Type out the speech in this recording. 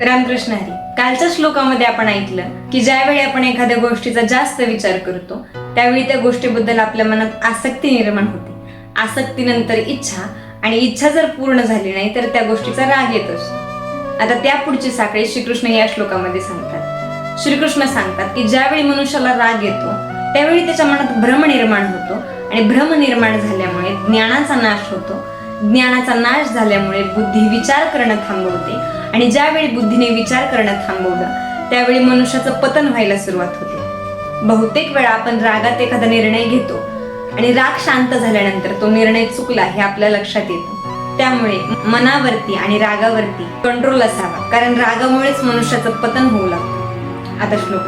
रामकृष्ण हरी कालच्या श्लोकामध्ये आपण ऐकलं की ज्यावेळी आपण एखाद्या गोष्टीचा जास्त विचार करतो त्यावेळी त्या गोष्टीबद्दल आपल्या मनात आसक्ती निर्माण होते. आसक्तीनंतर इच्छा आणि इच्छा जर पूर्ण झाली नाही तर त्या गोष्टीचा राग येत असतो. आता त्या पुढची साखळी श्रीकृष्ण या श्लोकामध्ये सांगतात. श्रीकृष्ण सांगतात की ज्यावेळी मनुष्याला राग येतो त्यावेळी त्याच्या मनात भ्रम निर्माण होतो आणि भ्रम निर्माण झाल्यामुळे ज्ञानाचा नाश होतो. ज्ञानाचा नाश झाल्यामुळे बुद्धी विचार करणं थांबवते आणि ज्यावेळी बुद्धीने विचार करणं थांबवलं त्यावेळी मनुष्याचं पतन व्हायला सुरुवात होते. बहुतेक वेळा आपण रागात एखादा निर्णय घेतो आणि राग शांत झाल्यानंतर तो निर्णय चुकला हे आपल्या लक्षात येतं. त्यामुळे मनावरती आणि रागावरती कंट्रोल असावा कारण रागामुळेच मनुष्याचं पतन होऊ लागतं. आता श्लोक